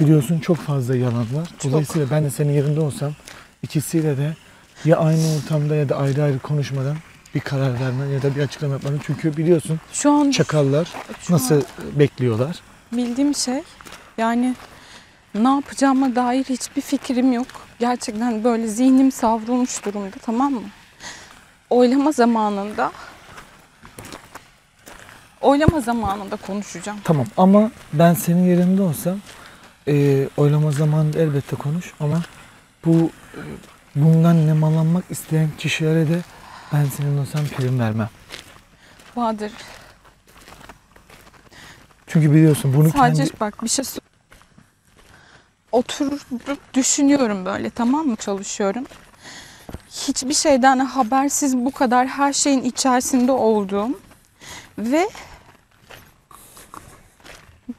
biliyorsun çok fazla yalan var. Dolayısıyla ben de senin yerinde olsam ikisiyle de ya aynı ortamda ya da ayrı ayrı konuşmadan bir karar vermen ya da bir açıklama yapman. Çünkü biliyorsun Şu an çakallar şu an nasıl bekliyorlar. bildiğim şey yani ne yapacağıma dair hiçbir fikrim yok. Gerçekten böyle zihnim savrulmuş durumda tamam mı? Oylama zamanında oylama zamanında konuşacağım. Tamam ama ben senin yerinde olsam e, oylama zamanında elbette konuş ama bu bundan nemalanmak isteyen kişilere de ben senin olsam prim vermem. Bahadır Çünkü biliyorsun bunu sadece kendi bak bir şey Oturup düşünüyorum böyle tamam mı çalışıyorum. Hiçbir şeyden habersiz bu kadar her şeyin içerisinde olduğum ve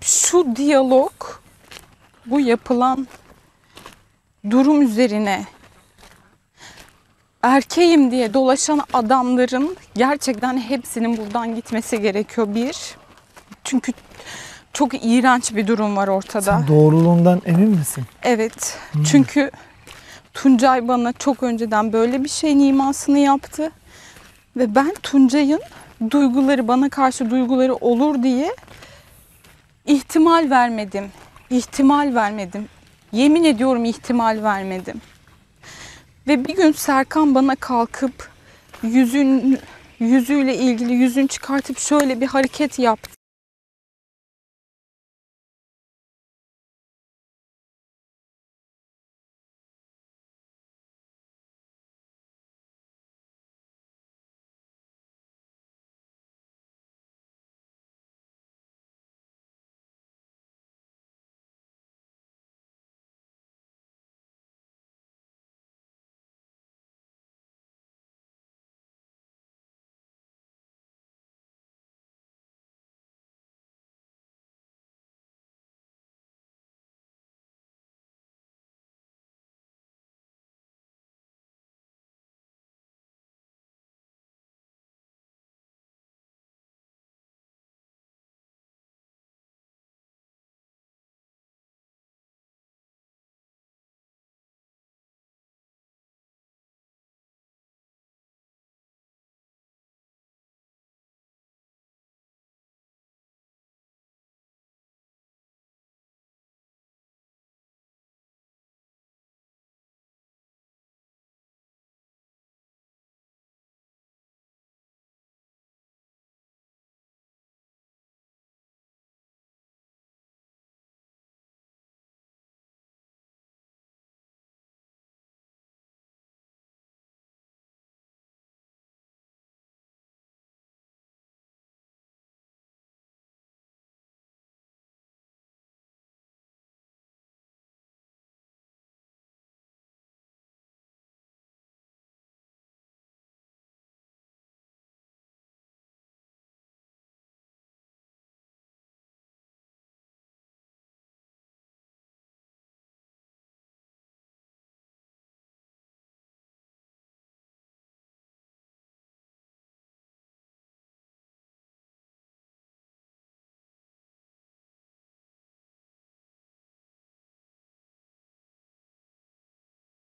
şu diyalog bu yapılan durum üzerine erkeğim diye dolaşan adamların gerçekten hepsinin buradan gitmesi gerekiyor bir. Çünkü çok iğrenç bir durum var ortada. sen doğruluğundan emin misin? Evet. Hmm. Çünkü Tuncay bana çok önceden böyle bir şeyin imasını yaptı. Ve ben Tuncay'ın duyguları bana karşı duyguları olur diye ihtimal vermedim. İhtimal vermedim. Yemin ediyorum ihtimal vermedim. Ve bir gün Serkan bana kalkıp yüzün yüzüyle ilgili yüzün çıkartıp şöyle bir hareket yaptı.